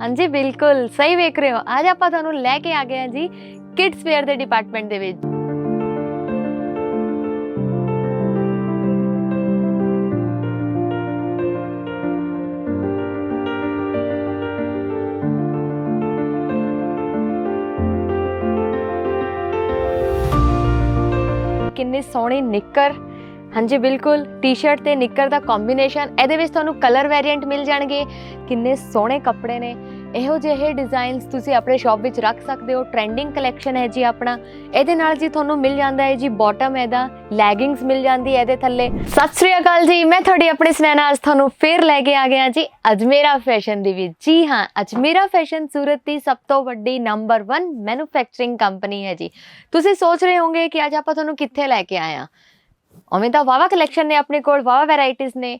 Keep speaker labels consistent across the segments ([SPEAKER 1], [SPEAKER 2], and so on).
[SPEAKER 1] ਹਾਂਜੀ, ਬਿਲਕੁਲ। ਸਹੀ ਵੇਖ ਰਹੇ ਹੋ। ਅੱਜ ਆਪਾਂ ਤੁਹਾਨੂੰ ਲੈ ਕੇ ਆ ਗਏ ਹਾਂ ਜੀ ਕਿਡਸ ਵੇਅਰ ਦੇ ਡਿਪਾਰਟਮੈਂਟ ਦੇ ਵਿੱਚ। ਕਿੰਨੇ ਸੋਹਣੇ ਨਿੱਕਰ ਹਾਂਜੀ, ਬਿਲਕੁਲ। ਟੀ-ਸ਼ਰਟ ਤੇ ਨਿੱਕਰ ਦਾ ਕੰਬੀਨੇਸ਼ਨ ਇਹਦੇ ਵਿੱਚ ਤੁਹਾਨੂੰ ਕਲਰ ਵੇਰੀਐਂਟ ਮਿਲ ਜਾਣਗੇ। ਕਿੰਨੇ ਸੋਹਣੇ ਕੱਪੜੇ ਨੇ। ਇਹੋ ਜਿਹੇ ਡਿਜ਼ਾਈਨਸ ਤੁਸੀਂ ਆਪਣੇ ਸ਼ਾਪ ਵਿੱਚ ਰੱਖ ਸਕਦੇ ਹੋ। ਟ੍ਰੈਂਡਿੰਗ ਕਲੈਕਸ਼ਨ ਹੈ ਜੀ ਆਪਣਾ। ਇਹਦੇ ਨਾਲ ਜੀ ਤੁਹਾਨੂੰ ਮਿਲ ਜਾਂਦਾ ਹੈ ਜੀ ਬਾਟਮ ਇਹਦਾ। ਲੈਗਿੰਗਸ ਮਿਲ ਜਾਂਦੀ ਹੈ ਇਹਦੇ ਥੱਲੇ। ਸਤਿ ਸ੍ਰੀ ਅਕਾਲ ਜੀ। ਮੈਂ ਤੁਹਾਡੀ ਆਪਣੀ ਸੁਨੈਨਾ ਅੱਜ ਤੁਹਾਨੂੰ ਫੇਰ ਲੈ ਕੇ ਆ ਗਿਆ ਜੀ ਅਜਮੇਰਾ ਫੈਸ਼ਨ ਦੇ ਵਿੱਚ ਜੀ ਹਾਂ, ਅਜਮੇਰਾ ਫੈਸ਼ਨ ਸੂਰਤ ਦੀ ਸਭ ਤੋਂ ਵੱਡੀ ਨੰਬਰ 1 ਮੈਨੂਫੈਕਚਰਿੰਗ ਕੰਪਨੀ ਹੈ ਜੀ। ਤੁਸੀਂ ਸੋਚ ਰਹੇ ਹੋਗੇ ਕਿ ਅੱਜ ਆਪਾਂ ਤੁਹਾਨੂੰ ਕਿੱਥੇ ਲੈ ਕੇ ਆਏ ਆ ਉਵੇਂ ਤਾਂ ਵਾਵਾ ਕਲੈਕਸ਼ਨ ਨੇ ਆਪਣੇ ਕੋਲ ਵਾਵਾ ਵੈਰਾਈਟੀਆਂ ਨੇ।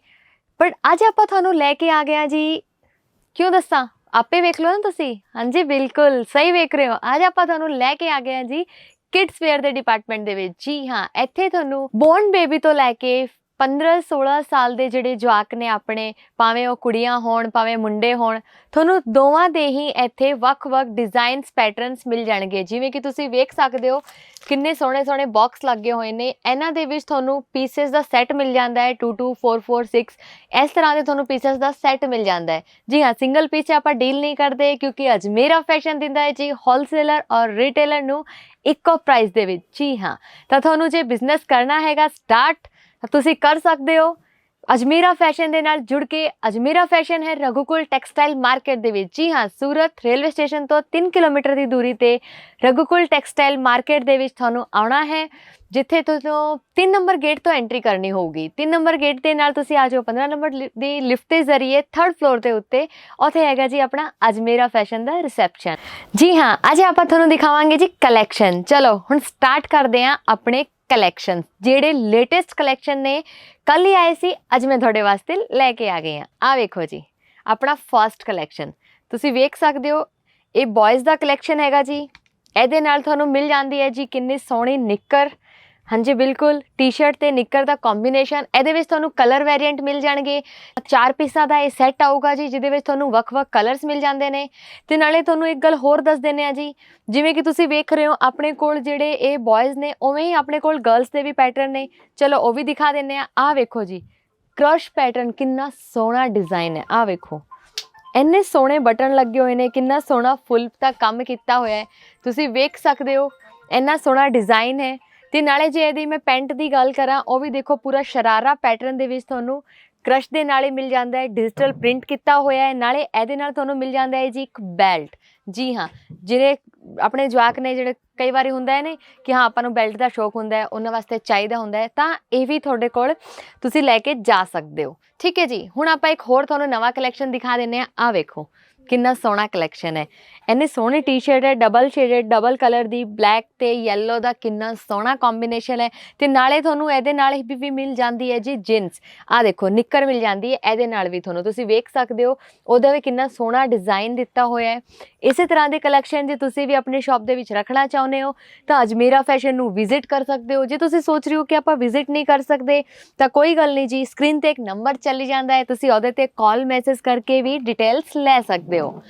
[SPEAKER 1] ਪਰ ਅੱਜ ਆਪਾਂ ਤੁਹਾਨੂੰ ਲੈ ਕੇ ਆ ਗਏ ਆ ਜੀ, ਕਿਉਂ ਦੱਸਾਂ? ਆਪੇ ਵੇਖ ਲਓ ਨਾ ਤੁਸੀਂ। ਹਾਂਜੀ, ਬਿਲਕੁਲ, ਸਹੀ ਵੇਖ ਰਹੇ ਹੋ। ਅੱਜ ਆਪਾਂ ਤੁਹਾਨੂੰ ਲੈ ਕੇ ਆ ਗਏ ਆ ਜੀ ਕਿਡਸ ਵੇਅਰ ਦੇ ਡਿਪਾਰਟਮੈਂਟ ਦੇ ਵਿੱਚ। ਜੀ ਹਾਂ, ਇੱਥੇ ਤੁਹਾਨੂੰ ਬੋਰਨ ਬੇਬੀ ਤੋਂ ਲੈ ਕੇ 15 16 ਸਾਲ ਦੇ ਜਿਹੜੇ ਜਵਾਕ ਨੇ ਆਪਣੇ, ਭਾਵੇਂ ਉਹ ਕੁੜੀਆਂ ਹੋਣ, ਭਾਵੇਂ ਮੁੰਡੇ ਹੋਣ, ਤੁਹਾਨੂੰ ਦੋਵਾਂ ਦੇ ਹੀ ਇੱਥੇ ਵੱਖ-ਵੱਖ ਡਿਜ਼ਾਈਨਸ ਪੈਟਰਨਸ ਮਿਲ ਜਾਣਗੇ। ਜਿਵੇਂ ਕਿ ਤੁਸੀਂ ਵੇਖ ਸਕਦੇ ਹੋ ਕਿੰਨੇ ਸੋਹਣੇ ਸੋਹਣੇ ਬਾਕਸ ਲੱਗੇ ਹੋਏ ਨੇ। ਇਹਨਾਂ ਦੇ ਵਿੱਚ ਤੁਹਾਨੂੰ ਪੀਸਸ ਦਾ ਸੈੱਟ ਮਿਲ ਜਾਂਦਾ ਹੈ 2 2 4 4 6 ਇਸ ਤਰ੍ਹਾਂ ਦੇ ਤੁਹਾਨੂੰ ਪੀਸਸ ਦਾ ਸੈੱਟ ਮਿਲ ਜਾਂਦਾ ਹੈ। ਜੀ ਹਾਂ ਸਿੰਗਲ ਪੀਸ 'ਚ ਆਪਾਂ ਡੀਲ ਨਹੀਂ ਕਰਦੇ ਕਿਉਂਕਿ ਅੱਜ ਮੇਰਾ ਫੈਸ਼ਨ ਦਿੰਦਾ ਹੈ ਜੀ ਹੋਲਸੇਲਰ ਔਰ ਰਿਟੇਲਰ ਨੂੰ ਇੱਕੋ ਪ੍ਰਾਈਸ ਦੇ ਵਿੱਚ। ਜੀ ਹਾਂ, ਤਾਂ ਤੁਹਾਨੂੰ ਜੇ ਬਿਜ਼ਨਸ ਕਰਨਾ ਹੈਗਾ ਸਟਾਰਟ ਤਾਂ ਤੁਸੀਂ ਕਰ ਸਕਦੇ ਹੋ। ਅਜਮੇਰਾ ਫੈਸ਼ਨ ਦੇ ਨਾਲ ਜੁੜ ਕੇ ਅਜਮੇਰਾ ਫੈਸ਼ਨ ਹੈ ਰਘੂਕੁਲ ਟੈਕਸਟਾਈਲ ਮਾਰਕੀਟ ਦੇ ਵਿੱਚ। ਜੀ ਹਾਂ, ਸੂਰਤ ਰੇਲਵੇ ਸਟੇਸ਼ਨ ਤੋਂ 3 ਕਿਲੋਮੀਟਰ ਦੀ ਦੂਰੀ ਤੇ ਰਘੂਕੁਲ ਟੈਕਸਟਾਈਲ ਮਾਰਕੀਟ ਦੇ ਵਿੱਚ ਤੁਹਾਨੂੰ ਆਉਣਾ ਹੈ, ਜਿੱਥੇ ਤੁਹਾਨੂੰ 3 ਨੰਬਰ ਗੇਟ ਤੋਂ ਐਂਟਰੀ ਕਰਨੀ ਹੋਊਗੀ। 3 ਨੰਬਰ ਗੇਟ ਦੇ ਨਾਲ ਤੁਸੀਂ ਆ ਜਾਓ 15 ਨੰਬਰ ਲਿ- ਦੀ ਲਿਫਟ ਦੇ ਜ਼ਰੀਏ 3rd ਫਲੋਰ ਦੇ ਉੱਤੇ। ਉੱਥੇ ਹੈਗਾ ਜੀ ਆਪਣਾ ਅਜਮੇਰਾ ਫੈਸ਼ਨ ਦਾ ਰਿਸੈਪਸ਼ਨ ਜੀ ਹਾਂ, ਅੱਜ ਆਪਾਂ ਤੁਹਾਨੂੰ ਦਿਖਾਵਾਂਗੇ ਜੀ ਕਲੈਕਸ਼ਨ ਚਲੋ, ਹੁਣ ਸਟਾਰਟ ਕਰਦੇ ਹਾਂ ਆਪਣੇ ਕਲੈਕਸ਼ਨ ਜਿਹੜੇ ਲੇਟੈਸਟ ਕਲੈਕਸ਼ਨ ਨੇ ਕੱਲ ਹੀ ਆਏ ਸੀ, ਅੱਜ ਮੈਂ ਤੁਹਾਡੇ ਵਾਸਤੇ ਲੈ ਕੇ ਆ ਗਈ ਹਾਂ। ਆ ਵੇਖੋ ਜੀ, ਆਪਣਾ ਫਰਸਟ ਕਲੈਕਸ਼ਨ ਤੁਸੀਂ ਵੇਖ ਸਕਦੇ ਹੋ, ਇਹ ਬॉयਜ਼ ਦਾ ਕਲੈਕਸ਼ਨ ਹੈਗਾ ਜੀ। ਇਹਦੇ ਨਾਲ ਤੁਹਾਨੂੰ ਮਿਲ ਜਾਂਦੀ ਹੈ ਜੀ ਕਿੰਨੀ ਸੋਹਣੀ ਨਿੱਕਰ ਹਾਂਜੀ, ਬਿਲਕੁਲ। ਟੀ-ਸ਼ਰਟ ਤੇ ਨਿੱਕਰ ਦਾ ਕੰਬੀਨੇਸ਼ਨ ਇਹਦੇ ਵਿੱਚ ਤੁਹਾਨੂੰ ਕਲਰ ਵੇਰੀਐਂਟ ਮਿਲ ਜਾਣਗੇ। ਚਾਰ ਪੀਸਾਂ ਦਾ ਇਹ ਸੈੱਟ ਆਊਗਾ ਜੀ, ਜਿਹਦੇ ਵਿੱਚ ਤੁਹਾਨੂੰ ਵੱਖ-ਵੱਖ ਕਲਰਸ ਮਿਲ ਜਾਂਦੇ ਨੇ। ਤੇ ਨਾਲੇ ਤੁਹਾਨੂੰ ਇੱਕ ਗੱਲ ਹੋਰ ਦੱਸ ਦਿੰਨੇ ਆ ਜੀ, ਜਿਵੇਂ ਕਿ ਤੁਸੀਂ ਵੇਖ ਰਹੇ ਹੋ, ਆਪਣੇ ਕੋਲ ਜਿਹੜੇ ਇਹ ਬॉयਜ਼ ਨੇ, ਉਵੇਂ ਹੀ ਆਪਣੇ ਕੋਲ ਗਰਲਸ ਦੇ ਵੀ ਪੈਟਰਨ ਨੇ। ਚਲੋ, ਉਹ ਵੀ ਦਿਖਾ ਦਿੰਨੇ ਆ ਆਹ ਵੇਖੋ ਜੀ ਕ੍ਰਸ਼ ਪੈਟਰਨ ਕਿੰਨਾ ਸੋਹਣਾ ਡਿਜ਼ਾਈਨ ਹੈ। ਆਹ ਵੇਖੋ, ਇੰਨੇ ਸੋਹਣੇ ਬਟਨ ਲੱਗੇ ਹੋਏ ਨੇ, ਕਿੰਨਾ ਸੋਹਣਾ ਫੁੱਲ ਦਾ ਕੰਮ ਕੀਤਾ ਹੋਇਆ ਹੈ। ਤੁਸੀਂ ਵੇਖ ਸਕਦੇ ਹੋ, ਇੰਨਾ ਸੋਹਣਾ ਡਿਜ਼ਾਈਨ ਹੈ। ਤੇ ਨਾਲੇ ਜੇ ਇਹਦੀ ਮੈਂ ਪੈਂਟ ਦੀ ਗੱਲ ਕਰਾਂ, ਉਹ ਵੀ ਦੇਖੋ ਪੂਰਾ ਸ਼ਰਾਰਾ ਪੈਟਰਨ ਦੇ ਵਿੱਚ ਤੁਹਾਨੂੰ ਕ੍ਰਸ਼ ਦੇ ਨਾਲ ਹੀ ਮਿਲ ਜਾਂਦਾ ਹੈ ਡਿਜੀਟਲ ਪ੍ਰਿੰਟ ਕੀਤਾ ਹੋਇਆ ਹੈ, ਨਾਲੇ ਇਹਦੇ ਨਾਲ ਤੁਹਾਨੂੰ ਮਿਲ ਜਾਂਦਾ ਹੈ ਜੀ ਇੱਕ ਬੈਲਟ ਜੀ ਹਾਂ, ਜਿਹੜੇ ਆਪਣੇ ਜਵਾਕ ਨੇ, ਜਿਹੜੇ ਕਈ ਵਾਰੀ ਹੁੰਦਾ ਹੈ ਨੇ ਕਿ ਹਾਂ, ਆਪਾਂ ਨੂੰ ਬੈਲਟ ਦਾ ਸ਼ੌਕ ਹੁੰਦਾ ਹੈ, ਉਹਨਾਂ ਵਾਸਤੇ ਚਾਹੀਦਾ ਹੁੰਦਾ ਹੈ, ਤਾਂ ਇਹ ਵੀ ਤੁਹਾਡੇ ਕੋਲ ਤੁਸੀਂ ਲੈ ਕੇ ਜਾ ਸਕਦੇ ਹੋ। ਠੀਕ ਹੈ ਜੀ, ਹੁਣ ਆਪਾਂ ਇੱਕ ਹੋਰ ਤੁਹਾਨੂੰ ਨਵਾਂ ਕਲੈਕਸ਼ਨ ਦਿਖਾ ਦਿੰਨੇ ਆ ਆ ਵੇਖੋ। ਕਿੰਨਾ ਸੋਹਣਾ ਕਲੈਕਸ਼ਨ ਹੈ। ਇੰਨੀ ਸੋਹਣੇ ਟੀ-ਸ਼ਰਟ ਹੈ ਡਬਲ ਸ਼ੇਡਡ ਡਬਲ ਕਲਰ ਦੀ ਬਲੈਕ ਤੇ ਯੈਲੋ ਦਾ ਕਿੰਨਾ ਸੋਹਣਾ ਕੰਬੀਨੇਸ਼ਨ ਹੈ। ਤੇ ਨਾਲੇ ਤੁਹਾਨੂੰ ਇਹਦੇ ਨਾਲ ਹੀ ਵੀ ਮਿਲ ਜਾਂਦੀ ਹੈ ਜੀ ਜਿੰਸ ਆ ਦੇਖੋ, ਨਿੱਕਰ ਮਿਲ ਜਾਂਦੀ ਹੈ, ਇਹਦੇ ਨਾਲ ਵੀ ਤੁਹਾਨੂੰ ਤੁਸੀਂ ਵੇਖ ਸਕਦੇ ਹੋ। ਉਹਦਾ ਵੀ ਕਿੰਨਾ ਸੋਹਣਾ ਡਿਜ਼ਾਈਨ ਦਿੱਤਾ ਹੋਇਆ ਹੈ। ਇਸੇ ਤਰ੍ਹਾਂ ਦੇ ਕਲੈਕਸ਼ਨ ਜੇ ਤੁਸੀਂ ਵੀ ਆਪਣੇ ਸ਼ਾਪ ਦੇ ਵਿੱਚ ਰੱਖਣਾ ਚਾਹੁੰਦੇ ਹੋ, ਤਾਂ ਅੱਜ ਮੇਰਾ ਫੈਸ਼ਨ ਨੂੰ ਵਿਜ਼ਿਟ ਕਰ ਸਕਦੇ ਹੋ। ਜੇ ਤੁਸੀਂ ਸੋਚ ਰਹੇ ਹੋ ਕਿ ਆਪਾਂ ਵਿਜ਼ਿਟ ਨਹੀਂ ਕਰ ਸਕਦੇ, ਤਾਂ ਕੋਈ ਗੱਲ ਨਹੀਂ ਜੀ ਸਕਰੀਨ ਤੇ ਇੱਕ ਨੰਬਰ ਚੱਲੀ ਜਾਂਦਾ ਹੈ। ਤੁਸੀਂ ਉਹਦੇ ਤੇ ਕਾਲ ਮੈਸੇਜ ਕਰਕੇ ਵੀ ਡਿਟੇਲਸ ਲੈ ਸਕਦੇ ਹੋ।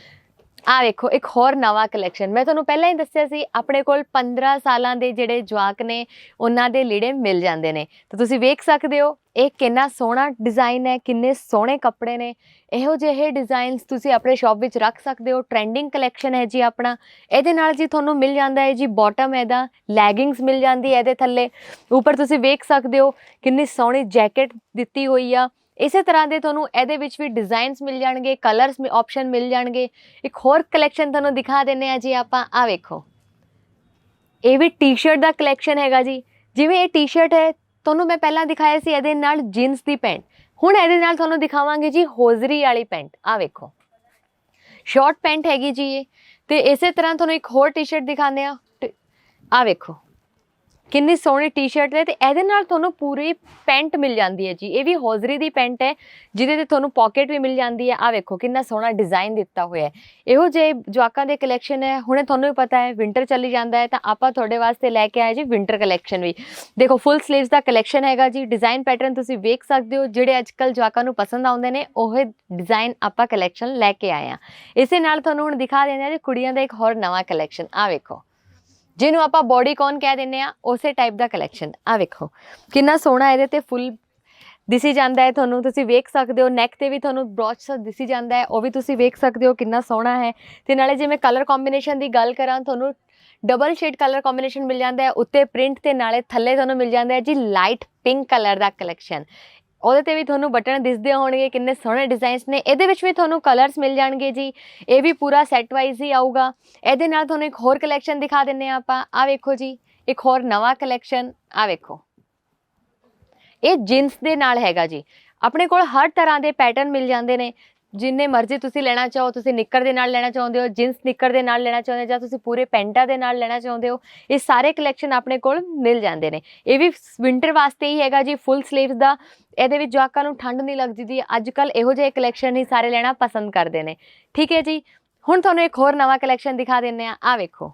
[SPEAKER 1] ਆ ਵੇਖੋ, ਇੱਕ ਹੋਰ ਨਵਾਂ ਕਲੈਕਸ਼ਨ ਮੈਂ ਤੁਹਾਨੂੰ ਪਹਿਲਾਂ ਹੀ ਦੱਸਿਆ ਸੀ, ਆਪਣੇ ਕੋਲ 15 ਸਾਲਾਂ ਦੇ ਜਿਹੜੇ ਜਵਾਕ ਨੇ, ਉਹਨਾਂ ਦੇ ਲੀੜੇ ਮਿਲ ਜਾਂਦੇ ਨੇ। ਤਾਂ ਤੁਸੀਂ ਵੇਖ ਸਕਦੇ ਹੋ, ਇਹ ਕਿੰਨਾ ਸੋਹਣਾ ਡਿਜ਼ਾਈਨ ਹੈ, ਕਿੰਨੇ ਸੋਹਣੇ ਕੱਪੜੇ ਨੇ। ਇਹੋ ਜਿਹੇ ਡਿਜ਼ਾਈਨਸ ਤੁਸੀਂ ਆਪਣੇ ਸ਼ਾਪ ਵਿੱਚ ਰੱਖ ਸਕਦੇ ਹੋ। ਟ੍ਰੈਂਡਿੰਗ ਕਲੈਕਸ਼ਨ ਹੈ ਜੀ ਆਪਣਾ। ਇਹਦੇ ਨਾਲ ਜੀ ਤੁਹਾਨੂੰ ਮਿਲ ਜਾਂਦਾ ਹੈ ਜੀ ਬਾਟਮ ਇਹਦਾ ਲੈਗਿੰਗਸ ਮਿਲ ਜਾਂਦੀ ਹੈ ਇਹਦੇ ਥੱਲੇ। ਉੱਪਰ ਤੁਸੀਂ ਵੇਖ ਸਕਦੇ ਹੋ, ਕਿੰਨੀ ਸੋਹਣੀ ਜੈਕਟ ਦਿੱਤੀ ਹੋਈ ਆ। ਇਸੇ ਤਰ੍ਹਾਂ ਦੇ ਤੁਹਾਨੂੰ ਇਹਦੇ ਵਿੱਚ ਵੀ ਡਿਜ਼ਾਈਨਸ ਮਿਲ ਜਾਣਗੇ ਕਲਰਸ ਆਪਸ਼ਨ ਮਿਲ ਜਾਣਗੇ। ਇੱਕ ਹੋਰ ਕਲੈਕਸ਼ਨ ਤੁਹਾਨੂੰ ਦਿਖਾ ਦਿੰਨੇ ਆ ਜੀ ਆਪਾਂ ਆ ਵੇਖੋ। ਇਹ ਵੀ ਟੀ-ਸ਼ਰਟ ਦਾ ਕਲੈਕਸ਼ਨ ਹੈਗਾ ਜੀ। ਜਿਵੇਂ ਇਹ ਟੀ-ਸ਼ਰਟ ਹੈ, ਤੁਹਾਨੂੰ ਮੈਂ ਪਹਿਲਾਂ ਦਿਖਾਇਆ ਸੀ ਇਹਦੇ ਨਾਲ ਜੀਨਸ ਦੀ ਪੈਂਟ। ਹੁਣ ਇਹਦੇ ਨਾਲ ਤੁਹਾਨੂੰ ਦਿਖਾਵਾਂਗੇ ਜੀ ਹੋਜ਼ਰੀ ਵਾਲੀ ਪੈਂਟ ਆ ਵੇਖੋ। ਸ਼ਾਰਟ ਪੈਂਟ ਹੈਗੀ ਜੀ ਇਹ। ਤੇ ਇਸੇ ਤਰ੍ਹਾਂ ਤੁਹਾਨੂੰ ਇੱਕ ਹੋਰ ਟੀ-ਸ਼ਰਟ ਦਿਖਾਉਂਦੇ ਆ ਆ ਵੇਖੋ। ਕਿੰਨੀ ਸੋਹਣੀ ਟੀ-ਸ਼ਰਟ ਹੈ ਤੇ ਇਹਦੇ ਨਾਲ ਤੁਹਾਨੂੰ ਪੂਰੀ ਪੈਂਟ ਮਿਲ ਜਾਂਦੀ ਹੈ ਜੀ। ਇਹ ਵੀ ਹੌਜ਼ਰੀ ਦੀ ਪੈਂਟ ਹੈ, ਜਿਹਦੇ ਤੇ ਤੁਹਾਨੂੰ ਪਾਕਟ ਵੀ ਮਿਲ ਜਾਂਦੀ ਹੈ। ਆ ਵੇਖੋ, ਕਿੰਨਾ ਸੋਹਣਾ ਡਿਜ਼ਾਈਨ ਦਿੱਤਾ ਹੋਇਆ ਹੈ। ਇਹੋ ਜਿਹੇ ਜਵਾਕਾਂ ਦੇ ਕਲੈਕਸ਼ਨ ਹੈ। ਹੁਣੇ ਤੁਹਾਨੂੰ ਵੀ ਪਤਾ ਹੈ ਵਿੰਟਰ ਚੱਲੀ ਜਾਂਦਾ ਹੈ ਤਾਂ ਆਪਾਂ ਤੁਹਾਡੇ ਵਾਸਤੇ ਲੈ ਕੇ ਆਏ ਜੀ ਵਿੰਟਰ ਕਲੈਕਸ਼ਨ ਵੀ। ਦੇਖੋ ਫੁੱਲ ਸਲੀਵਸ ਦਾ ਕਲੈਕਸ਼ਨ ਹੈਗਾ ਜੀ। ਡਿਜ਼ਾਈਨ ਪੈਟਰਨ ਤੁਸੀਂ ਵੇਖ ਸਕਦੇ ਹੋ। ਜਿਹੜੇ ਅੱਜਕੱਲ ਜਵਾਕਾਂ ਨੂੰ ਪਸੰਦ ਆਉਂਦੇ ਨੇ, ਉਹ ਡਿਜ਼ਾਈਨ ਆਪਾਂ ਕਲੈਕਸ਼ਨ ਲੈ ਕੇ ਆਏ ਆ ਇਸੇ ਨਾਲ ਤੁਹਾਨੂੰ ਹੁਣ ਦਿਖਾ ਦਿੰਦੇ ਆ ਜੀ ਕੁੜੀਆਂ ਦਾ ਇੱਕ ਹੋਰ ਨਵਾਂ ਕਲੈਕਸ਼ਨ ਆ ਵੇਖੋ। ਜਿਹਨੂੰ ਆਪਾਂ ਬੋਡੀਕੌਨ ਕਹਿ ਦਿੰਦੇ ਆ, ਉਸੇ ਟਾਈਪ ਦਾ ਕਲੈਕਸ਼ਨ ਆ ਵੇਖੋ, ਕਿੰਨਾ ਸੋਹਣਾ ਇਹਦੇ ਤੇ ਫੁੱਲ ਦਿਸੀ ਜਾਂਦਾ ਹੈ, ਤੁਹਾਨੂੰ ਤੁਸੀਂ ਵੇਖ ਸਕਦੇ ਹੋ ਨੈਕ ਤੇ ਵੀ ਤੁਹਾਨੂੰ ਬ੍ਰੌਚ ਦਿਸੀ ਜਾਂਦਾ ਹੈ, ਉਹ ਵੀ ਤੁਸੀਂ ਵੇਖ ਸਕਦੇ ਹੋ, ਕਿੰਨਾ ਸੋਹਣਾ ਹੈ। ਤੇ ਨਾਲੇ ਜੇ ਮੈਂ ਕਲਰ ਕੰਬੀਨੇਸ਼ਨ ਦੀ ਗੱਲ ਕਰਾਂ, ਤੁਹਾਨੂੰ ਡਬਲ ਸ਼ੇਡ ਕਲਰ ਕੰਬੀਨੇਸ਼ਨ ਮਿਲ ਜਾਂਦਾ ਹੈ, ਉੱਤੇ ਪ੍ਰਿੰਟ ਤੇ ਨਾਲੇ ਥੱਲੇ ਤੁਹਾਨੂੰ ਮਿਲ ਜਾਂਦਾ ਹੈ ਜੀ ਲਾਈਟ ਪਿੰਕ ਕਲਰ ਦਾ ਕਲੈਕਸ਼ਨ ਉਹਦੇ ਤੇ ਵੀ ਤੁਹਾਨੂੰ ਬਟਨ ਦਿਸਦੇ ਹੋਣਗੇ, ਕਿੰਨੇ ਸੋਹਣੇ ਡਿਜ਼ਾਈਨਸ ਨੇ। ਇਹਦੇ ਵਿੱਚ ਵੀ ਤੁਹਾਨੂੰ ਕਲਰਸ ਮਿਲ ਜਾਣਗੇ ਜੀ। ਇਹ ਵੀ ਪੂਰਾ ਸੈੱਟ ਵਾਈਜ਼ ਹੀ ਆਊਗਾ। ਇਹਦੇ ਨਾਲ ਤੁਹਾਨੂੰ ਇੱਕ ਹੋਰ ਕਲੈਕਸ਼ਨ ਦਿਖਾ ਦਿੰਨੇ ਆ ਆਪਾਂ। ਆ ਵੇਖੋ ਜੀ, ਇੱਕ ਹੋਰ ਨਵਾਂ ਕਲੈਕਸ਼ਨ ਆ ਵੇਖੋ। ਇਹ ਜੀਨਸ ਦੇ ਨਾਲ ਹੈਗਾ ਜੀ। ਆਪਣੇ ਕੋਲ ਹਰ ਤਰ੍ਹਾਂ ਦੇ ਪੈਟਰਨ ਮਿਲ ਜਾਂਦੇ ਨੇ। ਜਿੰਨੇ ਮਰਜ਼ੀ ਤੁਸੀਂ ਲੈਣਾ ਚਾਹੋ, ਤੁਸੀਂ ਨਿੱਕਰ ਦੇ ਨਾਲ ਲੈਣਾ ਚਾਹੁੰਦੇ ਹੋ ਜਿੰਸ ਨਿੱਕਰ ਦੇ ਨਾਲ ਲੈਣਾ ਚਾਹੁੰਦੇ ਹੋ ਜਾਂ ਤੁਸੀਂ ਪੂਰੇ ਪੈਂਟਾਂ ਦੇ ਨਾਲ ਲੈਣਾ ਚਾਹੁੰਦੇ ਹੋ, ਇਹ ਸਾਰੇ ਕਲੈਕਸ਼ਨ ਆਪਣੇ ਕੋਲ ਮਿਲ ਜਾਂਦੇ ਨੇ। ਇਹ ਵੀ ਵਿੰਟਰ ਵਾਸਤੇ ਹੀ ਹੈਗਾ ਜੀ ਫੁੱਲ 슬ੀਵਸ ਦਾ। ਇਹਦੇ ਵਿੱਚ ਜਵਾਕਾਂ ਨੂੰ ਠੰਡ ਨਹੀਂ ਲੱਗਦੀ ਦੀ ਅੱਜ ਕੱਲ ਇਹੋ ਜਿਹੇ ਕਲੈਕਸ਼ਨ ਹੀ ਸਾਰੇ ਲੈਣਾ ਪਸੰਦ ਕਰਦੇ ਨੇ। ਠੀਕ ਹੈ ਜੀ? ਹੁਣ ਤੁਹਾਨੂੰ ਇੱਕ ਹੋਰ ਨਵਾਂ ਕਲੈਕਸ਼ਨ ਦਿਖਾ ਦਿੰਨੇ ਆ ਆ ਵੇਖੋ।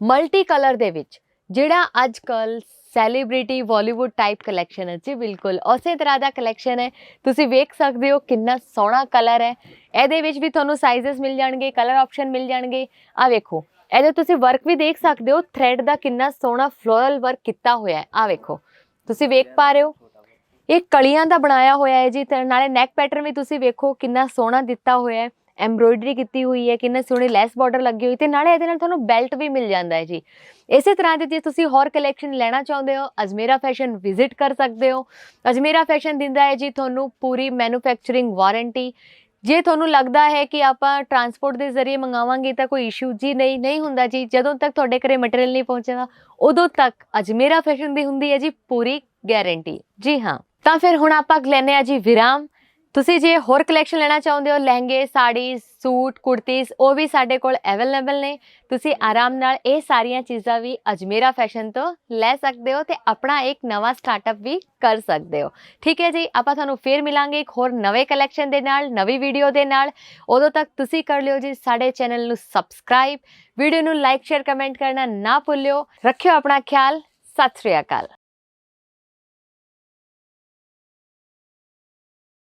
[SPEAKER 1] ਮਲਟੀ ਕਲਰ ਦੇ ਵਿੱਚ, ਜਿਹੜਾ ਅੱਜ ਕੱਲ ਸੈਲੀਬ੍ਰਿਟੀ ਬਾਲੀਵੁੱਡ ਟਾਈਪ ਕਲੈਕਸ਼ਨ ਹੈ। ਜੀ, ਬਿਲਕੁਲ। ਉਸੇ ਤਰ੍ਹਾਂ ਦਾ ਕਲੈਕਸ਼ਨ ਹੈ। ਤੁਸੀਂ ਵੇਖ ਸਕਦੇ ਹੋ ਕਿੰਨਾ ਸੋਹਣਾ ਕਲਰ ਹੈ। ਇਹਦੇ ਵਿੱਚ ਵੀ ਤੁਹਾਨੂੰ ਸਾਈਜ਼ਸ ਮਿਲ ਜਾਣਗੇ ਕਲਰ ਆਪਸ਼ਨ ਮਿਲ ਜਾਣਗੇ। ਆ ਵੇਖੋ। ਇਹਦੇ ਤੁਸੀਂ ਵਰਕ ਵੀ ਦੇਖ ਸਕਦੇ ਹੋ। ਥ੍ਰੈਡ ਦਾ ਕਿੰਨਾ ਸੋਹਣਾ ਫਲੋਰਲ ਵਰਕ ਕੀਤਾ ਹੋਇਆ ਹੈ। ਆ ਵੇਖੋ। ਤੁਸੀਂ ਵੇਖ ਪਾ ਰਹੇ ਹੋ। ਇਹ ਕਲੀਆਂ ਦਾ ਬਣਾਇਆ ਹੋਇਆ ਹੈ ਜੀ। ਤੇ ਨਾਲੇ ਨੈਕ ਪੈਟਰਨ ਵੀ ਤੁਸੀਂ ਵੇਖੋ ਕਿੰਨਾ ਸੋਹਣਾ ਦਿੱਤਾ ਹੋਇਆ ਹੈ। ਐਮਬ੍ਰੋਇਡਰੀ ਕੀਤੀ ਹੋਈ ਹੈ, ਕਿੰਨਾ ਸੋਹਣੇ ਲੈਸ ਬਾਰਡਰ ਲੱਗੀ ਹੋਈ ਤੇ ਨਾਲੇ ਇਹਦੇ ਨਾਲ ਤੁਹਾਨੂੰ ਬੈਲਟ ਵੀ ਮਿਲ ਜਾਂਦਾ ਹੈ ਜੀ। ਇਸੇ ਤਰ੍ਹਾਂ ਦੇ ਜੇ ਤੁਸੀਂ ਹੋਰ ਕਲੈਕਸ਼ਨ ਲੈਣਾ ਚਾਹੁੰਦੇ ਹੋ, ਅਜਮੇਰਾ ਫੈਸ਼ਨ ਵਿਜ਼ਿਟ ਕਰ ਸਕਦੇ ਹੋ। ਅਜਮੇਰਾ ਫੈਸ਼ਨ ਦਿੰਦਾ ਹੈ ਜੀ ਤੁਹਾਨੂੰ ਪੂਰੀ ਮੈਨੂਫੈਕਚਰਿੰਗ ਵਾਰੰਟੀ ਜੇ ਤੁਹਾਨੂੰ ਲੱਗਦਾ ਹੈ ਕਿ ਆਪਾਂ ਟਰਾਂਸਪੋਰਟ ਦੇ ਜ਼ਰੀਏ ਮੰਗਾਵਾਂਗੇ ਤਾਂ ਕੋਈ ਇਸ਼ੂ ਜੀ ਨਹੀਂ ਨਹੀਂ ਹੁੰਦਾ ਜੀ। ਜਦੋਂ ਤੱਕ ਤੁਹਾਡੇ ਘਰੇ ਮਟੀਰੀਅਲ ਨਹੀਂ ਪਹੁੰਚੇਗਾ ਉਦੋਂ ਤੱਕ ਅਜਮੇਰਾ ਫੈਸ਼ਨ ਦੀ ਹੁੰਦੀ ਹੈ ਜੀ ਪੂਰੀ ਗਾਰੰਟੀ ਜੀ ਹਾਂ। ਤਾਂ ਫਿਰ ਹੁਣ ਆਪਾਂ ਲੈਨੇ ਆ ਜੀ ਵਿਰਾਮ। ਤੁਸੀਂ ਜੇ ਹੋਰ ਕਲੈਕਸ਼ਨ ਲੈਣਾ ਚਾਹੁੰਦੇ ਹੋ, ਲਹਿੰਗੇ ਸਾੜੀ ਸੂਟ, ਕੁੜਤੀਜ਼, ਉਹ ਵੀ ਸਾਡੇ ਕੋਲ ਅਵੇਲੇਬਲ ਨੇ। ਤੁਸੀਂ ਆਰਾਮ ਨਾਲ ਇਹ ਸਾਰੀਆਂ ਚੀਜ਼ਾਂ ਵੀ ਅਜਮੇਰਾ ਫੈਸ਼ਨ ਤੋਂ ਲੈ ਸਕਦੇ ਹੋ ਤੇ ਆਪਣਾ ਇੱਕ ਨਵਾਂ ਸਟਾਰਟਅਪ ਵੀ ਕਰ ਸਕਦੇ ਹੋ। ਠੀਕ ਹੈ ਜੀ, ਆਪਾਂ ਤੁਹਾਨੂੰ ਫੇਰ ਮਿਲਾਂਗੇ ਇੱਕ ਹੋਰ ਨਵੇਂ ਕਲੈਕਸ਼ਨ ਦੇ ਨਾਲ, ਨਵੀਂ ਵੀਡੀਓ ਦੇ ਨਾਲ। ਉਦੋਂ ਤੱਕ ਤੁਸੀਂ ਕਰ ਲਿਓ ਜੀ ਸਾਡੇ ਚੈਨਲ ਨੂੰ ਸਬਸਕ੍ਰਾਈਬ ਵੀਡੀਓ ਨੂੰ ਲਾਈਕ ਸ਼ੇਅਰ ਕਮੈਂਟ ਕਰਨਾ ਨਾ ਭੁੱਲਿਓ। ਰੱਖਿਓ ਆਪਣਾ ਖਿਆਲ, ਸਤਿ ਸ੍ਰੀ ਅਕਾਲ।